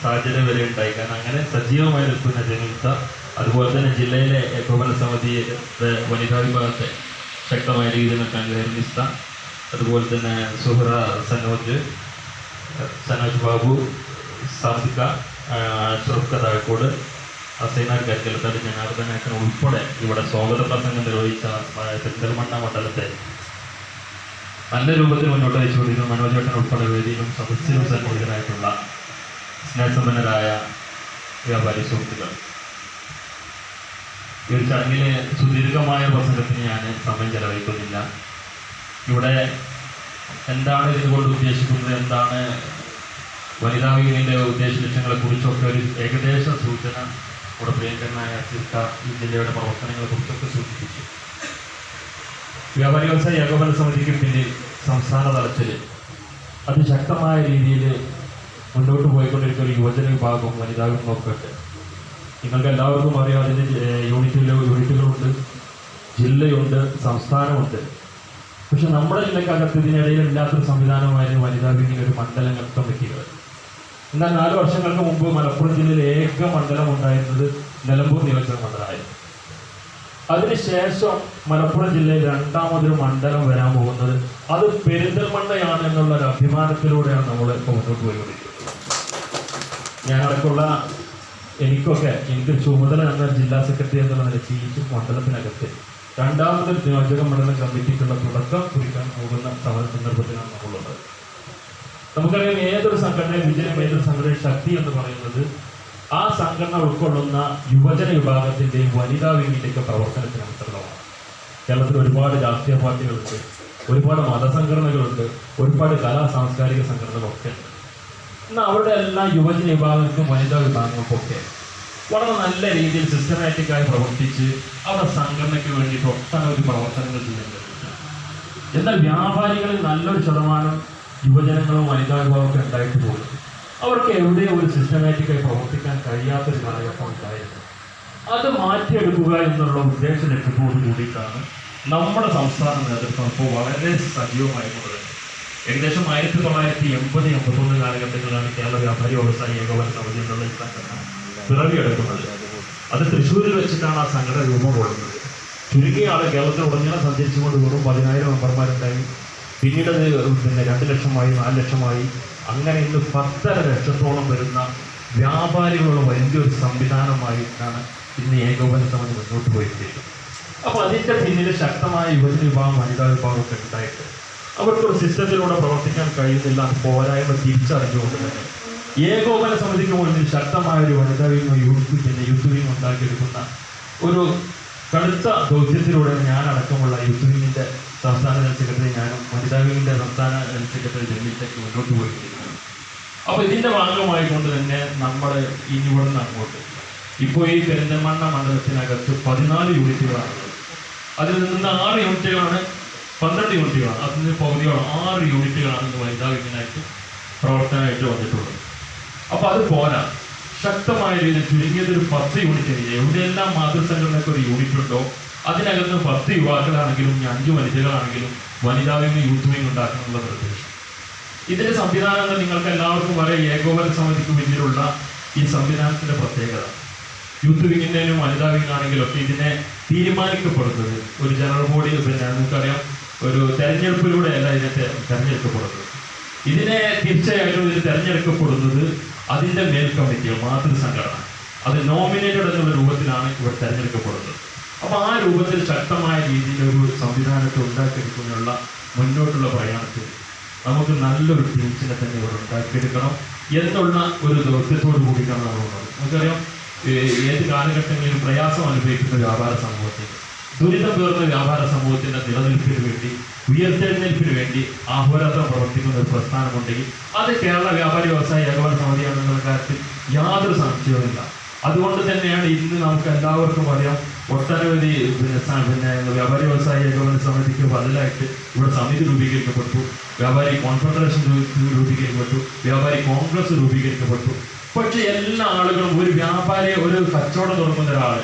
സാഹചര്യം വരെ ഉണ്ടായി കാരണം അങ്ങനെ സജീവമായി നിൽക്കുന്ന ജനത അതുപോലെ തന്നെ ജില്ലയിലെ ഏകോപന സമിതിയുടെ വനിതാ വിഭാഗത്തെ ശക്തമായ രീതിയിൽ നിൽക്കാൻ ഹെർമിസ്ത അതുപോലെ തന്നെ സുഹറ സനോജ് സനോജ് ബാബു സാധിക അഷ്റഫ് കഥാക്കോട് അസൈനാർ കരിക്കലത്താട് ജനാർദ്ദനക്കൻ ഉൾപ്പെടെ ഇവിടെ സ്വാഗത പ്രസംഗം നിർവഹിച്ച പെരിന്തൽമണ്ണ മണ്ഡലത്തെ നല്ല രൂപത്തിൽ മുന്നോട്ട് വെച്ചുകൊണ്ടിരിക്കുന്ന മനോജേട്ടൻ ഉൾപ്പെടെ വേദിയിലും സദസ്സിലും സന്നിഹിതരായിട്ടുള്ള സ്നേഹസമ്പന്നരായ വ്യാപാരി സുഹൃത്തുക്കൾ. ഈ ചടങ്ങിലെ സുദീർഘമായ പ്രസംഗത്തിന് ഞാൻ സമയം ചെലവഴിക്കുന്നില്ല. ഇവിടെ എന്താണ് ഇതുകൊണ്ട് ഉദ്ദേശിക്കുന്നത് എന്താണ് വനിതാ വീടിന്റെ ഉദ്ദേശ ലക്ഷ്യങ്ങളെ കുറിച്ചൊക്കെ ഒരു ഏകദേശ സൂചന ഇവിടെ പ്രിയങ്കരനായ സിർക്ക ഈ ജില്ലയുടെ പ്രവർത്തനങ്ങളെ കുറിച്ചൊക്കെ സൂചിപ്പിച്ചു. വ്യാപാരി വ്യവസായ ഏകോപന സമിതിക്ക് പിന്നിൽ സംസ്ഥാന തലത്തിൽ അതിശക്തമായ രീതിയിൽ മുന്നോട്ട് പോയിക്കൊണ്ടിരിക്കുന്ന ഒരു യുവജന വിഭാഗം വനിതാ വിഭാഗമൊക്കെ നിങ്ങൾക്ക് എല്ലാവർക്കും അറിയാം അതിന്റെ യൂണിറ്റിലെ യൂണിറ്റുകളുണ്ട്. ജില്ലയുണ്ട് സംസ്ഥാനമുണ്ട്. പക്ഷെ നമ്മുടെ ജില്ലക്കകത്ത് ഇതിനിടയിൽ ഇല്ലാത്തൊരു സംവിധാനമായിരുന്നു വനിതാ വിങ്ങിൽ ഒരു മണ്ഡലങ്ങൾ കമ്മിറ്റികൾ എന്നാൽ നാല് വർഷങ്ങൾക്ക് മുമ്പ് മലപ്പുറം ജില്ലയിൽ ഏക മണ്ഡലം ഉണ്ടായിരുന്നത് നിലമ്പൂർ നിയോജക മണ്ഡലമായിരുന്നു. അതിനുശേഷം മലപ്പുറം ജില്ലയിൽ രണ്ടാമതൊരു മണ്ഡലം വരാൻ പോകുന്നത് അത് പെരിന്തൽമണ്ണയാണ് എന്നുള്ള ഒരു അഭിമാനത്തിലൂടെയാണ് നമ്മൾ ഇപ്പോൾ മുന്നോട്ട് പോയിക്കൊണ്ടിരിക്കുന്നത്. ഞാനടക്കമുള്ള എനിക്കൊക്കെ എനിക്ക് ചുമതല എന്ന ജില്ലാ സെക്രട്ടറി എന്നുള്ള നിലയ്ക്ക് ഈ മണ്ഡലത്തിനകത്ത് രണ്ടാമത്തെ നിയോജക മണ്ഡലം കമ്മിറ്റിക്കുള്ള തുടക്കം കുറിക്കാൻ പോകുന്ന സന്ദർഭത്തിലാണ് നമ്മളുള്ളത്. നമുക്കറിയാം ഏതൊരു സംഘടനയും വിജയം ഏതൊരു സംഘടനയും ശക്തി എന്ന് പറയുന്നത് ആ സംഘടന ഉൾക്കൊള്ളുന്ന യുവജന വിഭാഗത്തിന്റെയും വനിതാ വിങ്ങിന്റെയൊക്കെ പ്രവർത്തനത്തിന് അനുസൃതമാണ് കേരളത്തിൽ ഒരുപാട് രാഷ്ട്രീയ പാർട്ടികളുണ്ട് ഒരുപാട് മതസംഘടനകളുണ്ട് ഒരുപാട് കലാ സാംസ്കാരിക സംഘടനകളൊക്കെ ഉണ്ട്. എന്നാൽ അവരുടെ എല്ലാ യുവജന വിഭാഗങ്ങൾക്കും വനിതാ വിഭാഗങ്ങൾക്കൊക്കെ വളരെ നല്ല രീതിയിൽ സിസ്റ്റമാറ്റിക്കായി പ്രവർത്തിച്ച് അവരുടെ സംഘടനയ്ക്ക് വേണ്ടിയിട്ട് ഒട്ടനവധി പ്രവർത്തനങ്ങൾ ചെയ്യുന്നുണ്ട് എന്നാൽ വ്യാപാരികളിൽ നല്ലൊരു ശതമാനം യുവജനങ്ങളും വനിതാ വിഭാഗമൊക്കെ ഉണ്ടായിട്ട് പോകും അവർക്ക് എവിടെയോ ഒരു സിസ്റ്റമാറ്റിക്കായി പ്രവർത്തിക്കാൻ കഴിയാത്തൊരു കാലഘട്ടം ഉണ്ടായിരുന്നു. അത് മാറ്റിയെടുക്കുക എന്നുള്ള ഉദ്ദേശ ലക്ഷ്യത്തോട് കൂടിയിട്ടാണ് നമ്മുടെ സംസ്ഥാന നേതൃത്വം ഇപ്പോൾ വളരെ സജീവമായിട്ടുള്ളത് ഏകദേശം ആയിരത്തി തൊള്ളായിരത്തി എൺപത് എൺപത്തൊന്ന് കാലഘട്ടങ്ങളിലാണ് കേരള വ്യാപാരി വ്യവസായ ഏകോപന സമിതി എന്നുള്ള ഈ സംഘടന പിറവിയെടുക്കുന്നത്. അത് തൃശ്ശൂരിൽ വെച്ചിട്ടാണ് ആ സംഘടന രൂപം കൊള്ളുന്നത്. ചുരുങ്ങിയ ആൾ കേരളത്തിലുടനീളം സഞ്ചരിച്ചുകൊണ്ട് വെറും പതിനായിരം മെമ്പർമാരുണ്ടായി. പിന്നീട് അത് പിന്നെ രണ്ട് ലക്ഷമായി നാല് ലക്ഷമായി. അങ്ങനെ ഇന്ന് പത്തര ലക്ഷത്തോളം വരുന്ന വ്യാപാരികളുള്ള വലിയൊരു സംവിധാനമായിട്ടാണ് ഇന്ന് ഏകോപന സമിതി മുന്നോട്ട് പോയിരിക്കുന്നത്. അപ്പോൾ അതിന്റെ പിന്നിൽ ശക്തമായ യുവജന വിഭാഗം വനിതാ വിഭാഗമൊക്കെ ഉണ്ടായിട്ട് അവർക്കൊരു സിസ്റ്റത്തിലൂടെ പ്രവർത്തിക്കാൻ കഴിയുന്നില്ല പോരായ്മ തിരിച്ചറിഞ്ഞുകൊണ്ട് തന്നെ. ഏകോപന സമിതിക്ക് മുന്നിൽ ശക്തമായ ഒരു വനിതാ വിംഗ് യൂത്ത് പിന്നെ യൂത്ത് ഉണ്ടാക്കിയെടുക്കുന്ന ഒരു കടുത്ത ദൗത്യത്തിലൂടെ ഞാൻ അടക്കമുള്ള യൂത്ത് വിങ്ങിന്റെ സംസ്ഥാന ജനറൽ സെക്രട്ടറി ഞാനും വനിതാ വിങ്ങിന്റെ സംസ്ഥാന ജനറൽ സെക്രട്ടറി ജമീലിലേക്ക് മുന്നോട്ട് പോയിരിക്കുന്നു അപ്പൊ ഇതിന്റെ ഭാഗമായിക്കൊണ്ട് തന്നെ നമ്മുടെ ഇനി ഇവിടെ നിന്ന് അങ്ങോട്ട്. ഇപ്പോൾ ഈ പെരിന്തമണ്ണ മണ്ഡലത്തിനകത്ത് പതിനാല് യൂണിറ്റുകളാണ് അതിൽ നിന്ന് ആറ് യൂണിറ്റുകളാണ് പന്ത്രണ്ട് യൂണിറ്റുകളാണ്. അതിൽ നിന്ന് പകുതിയോളം ആറ് യൂണിറ്റുകളാണ് ഇന്ന് വനിതാ വിങ്ങനായിട്ട് പ്രവർത്തനമായിട്ട് വന്നിട്ടുള്ളത്. അപ്പൊ അത് പോരാ. ശക്തമായ രീതിയിൽ ചുരുങ്ങിയത് ഒരു പത്ത് യൂണിറ്റ് എവിടെയെല്ലാം മാതൃസംഘടനയ്ക്ക് ഒരു യൂണിറ്റ് ഉണ്ടോ അതിനകത്ത് പത്ത് യുവാക്കളാണെങ്കിലും അഞ്ച് വനിതകളാണെങ്കിലും വനിതാ വിങ് യൂത്ത് വിങ് ഉണ്ടാക്കാനുള്ള നിർദ്ദേശം. ഇതിന്റെ സംവിധാനങ്ങൾ നിങ്ങൾക്ക് എല്ലാവർക്കും വരെ ഏകോപന സമിതിക്ക് പിന്നിലുള്ള ഈ സംവിധാനത്തിന്റെ പ്രത്യേകത. യൂത്ത് വിങ്ങിന്റെയും വനിതാ വിങ് ആണെങ്കിലൊക്കെ ഇതിനെ തീരുമാനിക്കപ്പെടുന്നത് ഒരു ജനറൽ ബോഡി പിന്നെ നമുക്കറിയാം ഒരു തെരഞ്ഞെടുപ്പിലൂടെയല്ല ഇതിനെ തെരഞ്ഞെടുക്കപ്പെടുന്നത്. ഇതിനെ തീർച്ചയായിട്ടും ഇത് തെരഞ്ഞെടുക്കപ്പെടുന്നത് അതിന്റെ മേൽ കമ്മിറ്റികൾ മാതൃസംഘടന അത് നോമിനേറ്റഡ് എന്നുള്ള രൂപത്തിലാണ് ഇവിടെ തെരഞ്ഞെടുക്കപ്പെടുന്നത്. അപ്പോൾ ആ രൂപത്തിൽ ശക്തമായ രീതിയിൽ ഒരു സംവിധാനത്തെ ഉണ്ടാക്കിയെടുക്കുന്നതിനുള്ള മുന്നോട്ടുള്ള പ്രയാണത്തിൽ നമുക്ക് നല്ലൊരു ടീംസിനെ തന്നെ ഇവിടെ ഉണ്ടാക്കിയെടുക്കണം എന്നുള്ള ഒരു ദൗത്യത്തോട് കൂടിയിട്ടാണ് നമ്മളുള്ളത് നമുക്കറിയാം ഏത് കാലഘട്ടങ്ങളിലും പ്രയാസം അനുഭവിക്കുന്ന വ്യാപാര സമൂഹത്തിൽ ദുരിതം പേർന്ന വ്യാപാര സമൂഹത്തിന്റെ നിലനിൽപ്പിന് വേണ്ടി ഉയർത്തെഴുന്നേൽപ്പിന് വേണ്ടി ആഹോരാത്രം പ്രവർത്തിക്കുന്ന ഒരു പ്രസ്ഥാനമുണ്ടെങ്കിൽ അത് കേരള വ്യാപാരി വ്യവസായ ഏകോപന സമിതിയാണെന്നുള്ള കാര്യത്തിൽ യാതൊരു സംശയവുമില്ല. അതുകൊണ്ട് തന്നെയാണ് ഇന്ന് നമുക്ക് എല്ലാവർക്കും അറിയാം ഒട്ടനവധി പിന്നെ വ്യാപാരി വ്യവസായ ഏകോപന സമിതിക്ക് ബദലായിട്ട് ഇവിടെ സമിതി രൂപീകരിക്കപ്പെട്ടു വ്യാപാരി കോൺഫെഡറേഷൻ രൂപീകരിക്കപ്പെട്ടു വ്യാപാരി കോൺഗ്രസ് രൂപീകരിക്കപ്പെട്ടു. പക്ഷെ എല്ലാ ആളുകളും ഒരു വ്യാപാരി ഒരു കച്ചവടം തുടങ്ങുന്ന ഒരാൾ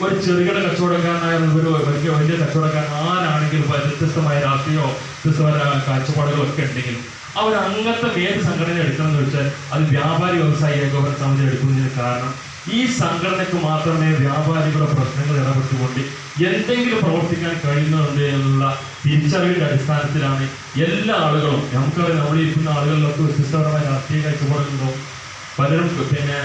ഒരു ചെറുകിട കച്ചവടക്കാരനായ ഒരു വലിയ വലിയ കച്ചവടക്കാരൻ ആരാണെങ്കിലും വ്യത്യസ്തമായ രാഷ്ട്രീയമോ വ്യത്യസ്തമായ കാഴ്ചപ്പാടുകളോ ഒക്കെ ഉണ്ടെങ്കിലും അവർ അങ്ങനത്തെ ഏത് സംഘടന എടുക്കണം എന്ന് വെച്ചാൽ അത് വ്യാപാരി വ്യവസായ ഏകോപന സമിതി എടുക്കുന്നതിന് കാരണം ഈ സംഘടനയ്ക്ക് മാത്രമേ വ്യാപാരികളുടെ പ്രശ്നങ്ങൾ ഇടപെട്ടുകൊണ്ട് എന്തെങ്കിലും പ്രവർത്തിക്കാൻ കഴിയുന്നുണ്ട് എന്നുള്ള തിരിച്ചറിവിന്റെ അടിസ്ഥാനത്തിലാണ് എല്ലാ ആളുകളും നമുക്ക് നമ്മളിരിക്കുന്ന ആളുകളിലൊക്കെ വ്യത്യസ്തപരമായ രാഷ്ട്രീയ കാഴ്ചപ്പാടുകളുണ്ടാവും പലരും പിന്നെ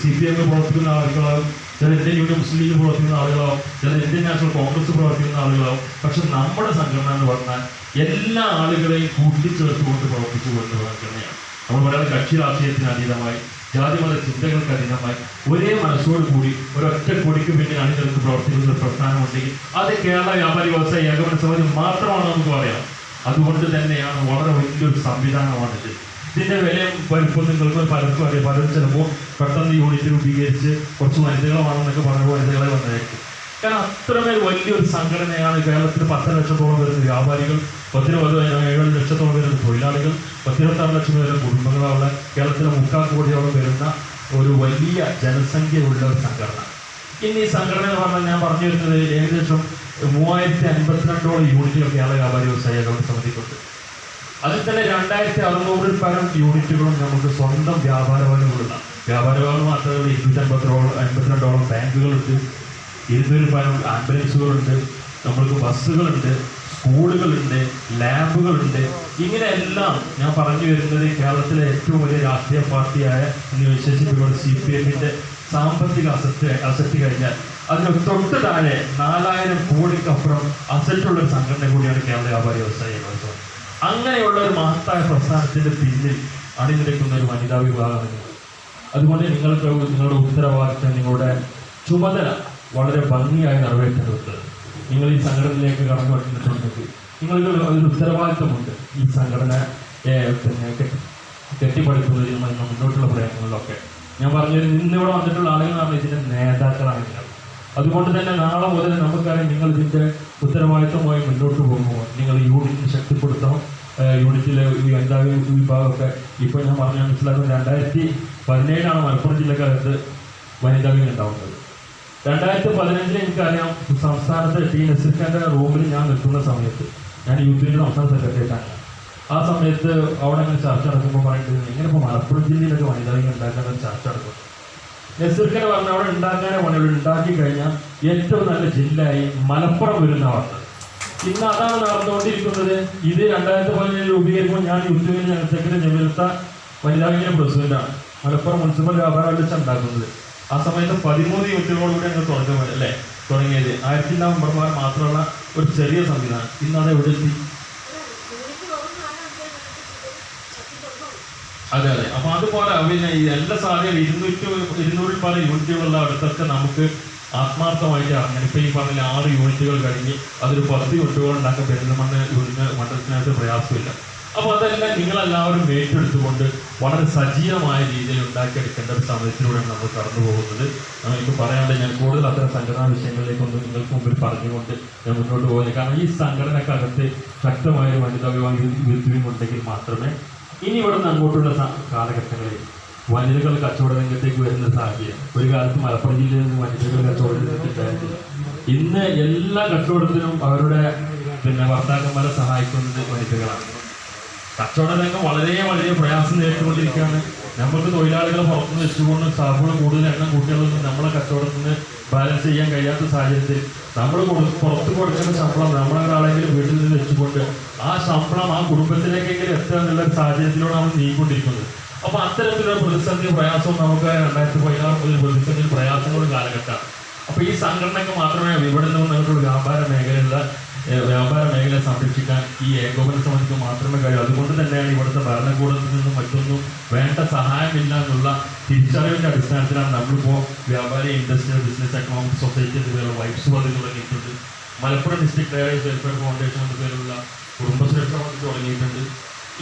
സി പി എമ്മിൽ പ്രവർത്തിക്കുന്ന ആളുകളാവും. ചില ഇന്ത്യൻ യൂണിയൻ മുസ്ലിം ലീഗ് പ്രവർത്തിക്കുന്ന ആളുകളാവും ചില ഇന്ത്യൻ നാഷണൽ കോൺഗ്രസ് പ്രവർത്തിക്കുന്ന ആളുകളാവും. പക്ഷെ നമ്മുടെ സംഘടന എന്ന് പറഞ്ഞാൽ എല്ലാ ആളുകളെയും കൂട്ടിച്ചേർത്തുകൊണ്ട് പ്രവർത്തിച്ചു കൊണ്ടുള്ള സംഘടനയാണ് നമ്മൾ പറയുന്നത് കക്ഷി രാഷ്ട്രീയത്തിന് അതീതമായി ജാതിമത ചിന്തകൾക്ക് അതീതമായി ഒരേ മനസ്സോട് കൂടി ഒരൊറ്റ കൊടിക്ക് പിന്നിൽ അണിനിരത്ത് പ്രവർത്തിക്കുന്ന പ്രസ്ഥാനമുണ്ടെങ്കിൽ അത് കേരള വ്യാപാരി വ്യവസായ ഏകോപന സമിതി മാത്രമാണ് നമുക്ക് പറയാം. അതുകൊണ്ട് തന്നെയാണ് വളരെ വലിയൊരു സംവിധാനമാണിത്. ഇതിന്റെ വിലയും വലുപ്പം നിങ്ങൾക്ക് പലർക്കും അറിയാം. പലരും ചിലപ്പോൾ പെട്ടെന്ന് യൂണിറ്റ് രൂപീകരിച്ച് കുറച്ച് വനിതകളാണെന്നൊക്കെ പറയുമ്പോൾ വനിതകളെ വന്നേക്കും. കാരണം അത്രമേൽ വലിയൊരു സംഘടനയാണ് കേരളത്തിൽ പത്ത് ലക്ഷത്തോളം വരുന്ന വ്യാപാരികൾ പത്തിരുപത് ഏഴ് ലക്ഷത്തോളം വരുന്ന തൊഴിലാളികൾ പത്തിരുപത്താറ് ലക്ഷം വരുന്ന കുടുംബങ്ങളുള്ള കേരളത്തിലെ മുക്കാൽ കോടിയോളം വരുന്ന ഒരു വലിയ ജനസംഖ്യയുള്ള ഒരു സംഘടന. ഇന്ന് ഈ സംഘടന എന്ന് പറഞ്ഞാൽ ഞാൻ പറഞ്ഞു വരുന്നത് ഏകദേശം മൂവായിരത്തി അൻപത്തിരണ്ടോളം യൂണിറ്റുകൾ കേരള വ്യാപാരി വ്യവസായ സമിതിക്കുണ്ട് അതിൽ തന്നെ രണ്ടായിരത്തി അറുന്നൂറിൽ പരം യൂണിറ്റുകളും നമുക്ക് സ്വന്തം വ്യാപാര ഭവനുകളുള്ള വ്യാപാര ഭവൻ മാത്രമല്ല ഇരുന്നൂറ്റി അമ്പത്തിരോളം അമ്പത്തിരണ്ടോളം ബാങ്കുകളുണ്ട്. ഇരുന്നൂറ് പരം ആംബുലൻസുകളുണ്ട്. നമ്മൾക്ക് ബസ്സുകളുണ്ട് സ്കൂളുകളുണ്ട് ലാബുകളുണ്ട്. ഇങ്ങനെയെല്ലാം ഞാൻ പറഞ്ഞു വരുന്നത് കേരളത്തിലെ ഏറ്റവും വലിയ രാഷ്ട്രീയ പാർട്ടിയായ എന്ന് വിശേഷിപ്പിക്കുന്ന സി പി എമ്മിന്റെ സാമ്പത്തിക അസറ്റ് അസറ്റ് കഴിഞ്ഞാൽ അതിന് തൊട്ട് താഴെ നാലായിരം കോടിക്കപ്പുറം അസറ്റുള്ള ഒരു സംഘടന കൂടിയാണ് കേരള വ്യാപാരി വ്യവസായ. അങ്ങനെയുള്ള ഒരു മഹത്തായ പ്രസ്ഥാനത്തിന്റെ പിന്നിൽ അണിനിരക്കുന്ന ഒരു വനിതാ വിഭാഗം അതുകൊണ്ട് നിങ്ങൾക്ക് നിങ്ങളുടെ ഉത്തരവാദിത്തം നിങ്ങളുടെ ചുമതല വളരെ ഭംഗിയായി നിറവേറ്റേണ്ടതുണ്ട്. നിങ്ങൾ ഈ സംഘടനയിലേക്ക് കടന്നു വന്നിട്ടുണ്ടെങ്കിൽ നിങ്ങൾക്ക് ഒരു ഉത്തരവാദിത്തമുണ്ട് ഈ സംഘടന പിന്നെ കെട്ടി- മുന്നോട്ടുള്ള പ്രയത്നങ്ങളിലൊക്കെ. ഞാൻ പറഞ്ഞത് ഇന്നിവിടെ വന്നിട്ടുള്ള പറഞ്ഞാൽ ഇതിന്റെ നേതാക്കളാണ് നിങ്ങൾ അതുകൊണ്ട് തന്നെ നാളെ മുതൽ നമുക്കറിയാം നിങ്ങൾ ഇതിന്റെ ഉത്തരവാദിത്തമായി മുന്നോട്ട് പോകുമ്പോൾ നിങ്ങൾ യൂണിറ്റ് ശക്തിപ്പെടുത്തണം. യൂണിറ്റിലെ ഈ എന്താ വിഭാഗമൊക്കെ ഇപ്പൊ ഞാൻ പറഞ്ഞ മനസ്സിലാക്കുന്നത് രണ്ടായിരത്തി പതിനേഴാണ് മലപ്പുറം ജില്ലക്കാലത്ത് വനിതാ വിങ് ഉണ്ടാവുന്നത്. രണ്ടായിരത്തി പതിനഞ്ചിൽ എനിക്കറിയാം സംസ്ഥാനത്തെ ടി നസീർഖാന്റെ റൂമിൽ ഞാൻ നിൽക്കുന്ന സമയത്ത് ഞാൻ യൂത്തിന്റെ സംസ്ഥാന സെക്രട്ടറിയേറ്റാണ് ആ സമയത്ത് അവിടെ അങ്ങനെ ചർച്ച നടക്കുമ്പോൾ പറയുന്നത് എങ്ങനെ ഇപ്പോൾ മലപ്പുറം ജില്ലയിലൊക്കെ വനിതാ വിങ് ഉണ്ടാക്കാൻ ചർച്ച നടക്കും നസീർഖാൻ പറഞ്ഞ അവിടെ ഉണ്ടാക്കാനേ ഇവിടെ ഉണ്ടാക്കി കഴിഞ്ഞാൽ ഏറ്റവും നല്ല ജില്ലയായി മലപ്പുറം വരുന്ന പറഞ്ഞത് ഇന്ന് അതാണ് നടന്നുകൊണ്ടിരിക്കുന്നത്. ഇത് രണ്ടായിരത്തി പതിനേഴ് രൂപീകരിക്കുമ്പോൾ ഞാൻ വിങ് ജനറൽ സെക്രട്ടറി ജമീലത്ത വനിതാ പ്രസിഡന്റാണ് മലപ്പുറം മുനിസിപ്പൽ വ്യാപാര വെച്ച് ഉണ്ടാക്കുന്നത്. ആ സമയത്ത് പതിമൂന്ന് യൂണിറ്റുകളോടുകൂടി ഞങ്ങൾ തുടങ്ങുന്നത് അല്ലേ? തുടങ്ങിയത്. ആയിരത്തി മെമ്പർമാർ മാത്രമുള്ള ഒരു ചെറിയ സംവിധാനം. ഇന്ന് അത് എവിടെ എത്തി അതെ അതെ. അപ്പൊ അതുപോലെ പിന്നെ എല്ലാ സാധ്യത ഇരുന്നൂറ്റി ഇരുന്നൂറിൽ പല യൂണിറ്റുകളുള്ള അടുത്തൊക്കെ നമുക്ക് ആത്മാർത്ഥമായിട്ട് ഇറങ്ങണം. ഇപ്പൊ ഈ പറഞ്ഞ ആറ് യൂണിറ്റുകൾ കഴിഞ്ഞ് അതൊരു പത്ത് യൂണിറ്റുകൾ ഉണ്ടാക്കാൻ പെരുന്തമണ്ണ് യൂണിറ്റ് മണ്ഡലത്തിനകത്ത് പ്രയാസമില്ല. അപ്പൊ അതെല്ലാം നിങ്ങളെല്ലാവരും ഏറ്റെടുത്തുകൊണ്ട് വളരെ സജീവമായ രീതിയിൽ ഉണ്ടാക്കിയെടുക്കേണ്ട ഒരു സമയത്തിലൂടെയാണ് നമ്മൾ കടന്നു പോകുന്നത്. നമുക്ക് പറയാണ്ട് ഞാൻ കൂടുതൽ അത്തരം സംഘടനാ വിഷയങ്ങളിലേക്കൊന്നും നിങ്ങൾക്ക് മുമ്പിൽ പറഞ്ഞുകൊണ്ട് ഞാൻ മുന്നോട്ട് പോകുന്നത് കാരണം ഈ സംഘടനക്കകത്ത് ശക്തമായ വനിതാ വിഭാഗം ഉണ്ടെങ്കിൽ മാത്രമേ ഇനി ഇവിടെ നിന്ന് അങ്ങോട്ടുള്ള കാലഘട്ടങ്ങളിൽ വനിതകൾ കച്ചവട രംഗത്തേക്ക് വരുന്ന സാഹചര്യം. ഒരു കാലത്ത് മലപ്പുറം ജില്ലയിൽ നിന്ന് വനിതകൾ കച്ചവട രംഗത്തുണ്ടായിരുന്നില്ല ഇന്ന് എല്ലാ കച്ചവടത്തിനും അവരുടെ പിന്നെ ഭർത്താക്കന്മാരെ സഹായിക്കുന്നത് വനിതകളാണ്. കച്ചവട രംഗം വളരെ വളരെ പ്രയാസം നേരിട്ടുകൊണ്ടിരിക്കുകയാണ്. നമുക്ക് തൊഴിലാളികളെ പുറത്ത് വെച്ചുകൊണ്ട് സ്റ്റാഫുകൾ കൂടുതൽ എണ്ണം കൂട്ടികളൊന്നും നമ്മളെ കച്ചവടത്തിന് ബാലൻസ് ചെയ്യാൻ കഴിയാത്ത സാഹചര്യത്തിൽ നമ്മൾ പുറത്ത് കൊടുക്കുന്ന ശമ്പളം നമ്മളെ ഒരാളെങ്കിലും വീട്ടിൽ നിന്ന് വെച്ചുകൊണ്ട് ആ ശമ്പളം ആ കുടുംബത്തിലേക്കെങ്കിലും എത്തുക എന്നുള്ള സാഹചര്യത്തിലൂടെ നമ്മൾ നീങ്ങിക്കൊണ്ടിരിക്കുന്നത്. അപ്പൊ അത്തരത്തിലുള്ള പ്രതിസന്ധി പ്രയാസവും നമുക്ക് രണ്ടായിരത്തി പതിനാറ് മുതൽ പ്രതിസന്ധി പ്രയാസങ്ങളുടെ കാലഘട്ടമാണ്. അപ്പൊ ഈ സംഘടനയ്ക്ക് മാത്രമേ ഇവിടെ നിന്ന് നിങ്ങൾക്കുള്ള വ്യാപാര മേഖലയിലുള്ള വ്യാപാര മേഖല സംരക്ഷിക്കാൻ ഈ ഏകോപന സമിതിക്ക് മാത്രമേ കഴിയൂ. അതുകൊണ്ട് തന്നെയാണ് ഇവിടുത്തെ ഭരണകൂടത്തിൽ നിന്നും മറ്റൊന്നും വേണ്ട സഹായമില്ല എന്നുള്ള തിരിച്ചറിവിന്റെ അടിസ്ഥാനത്തിലാണ് നമ്മളിപ്പോ വ്യാപാരി ഇൻഡസ്ട്രിയൽ ബിസിനസ് എക്കണോമിക് സൊസൈറ്റി എന്ന പേരുള്ള വൈബ്സ് പദ്ധതി തുടങ്ങിയിട്ടുണ്ട്. Malappuram district director welfare foundation എന്ന പേരുള്ള കുടുംബസുരക്ഷ പദ്ധതി തുടങ്ങിയിട്ടുണ്ട്.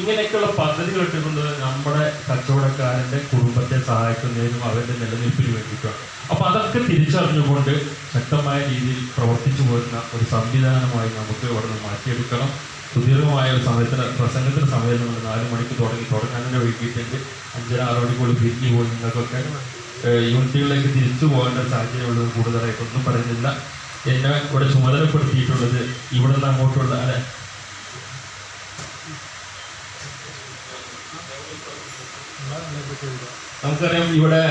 ഇങ്ങനെയൊക്കെയുള്ള പദ്ധതികൾ ഇട്ടുകൊണ്ട് നമ്മുടെ കച്ചവടക്കാരന്റെ കുടുംബത്തെ സഹായിക്കുന്നതിനും അവരുടെ നിലനിൽപ്പിന് വേണ്ടിയിട്ടാണ്. അപ്പൊ അതൊക്കെ തിരിച്ചറിഞ്ഞുകൊണ്ട് ശക്തമായ രീതിയിൽ പ്രവർത്തിച്ചു പോരുന്ന ഒരു സംവിധാനമായി നമുക്ക് ഇവിടെ നിന്ന് മാറ്റിയെടുക്കണം. സുദീർഘമായ ഒരു സമയത്തിന് പ്രസംഗത്തിന് സമയത്ത് നമ്മൾ നാല് മണിക്ക് തുടങ്ങി. തുടങ്ങാൻ തന്നെ അഞ്ചര ആറ് മണിക്കൂടി തിരിഞ്ഞു പോയി നിങ്ങൾക്കൊക്കെ യൂണിറ്റുകളിലേക്ക് തിരിച്ചു പോകേണ്ട സാഹചര്യമുള്ളത് കൂടുതലായിട്ടൊന്നും പറയുന്നില്ല. എന്നെ ഇവിടെ ചുമതലപ്പെടുത്തിയിട്ടുള്ളത് ഇവിടെ നിന്ന് അങ്ങോട്ടുള്ള അല്ലെ? നമുക്കറിയാം ഇവിടെ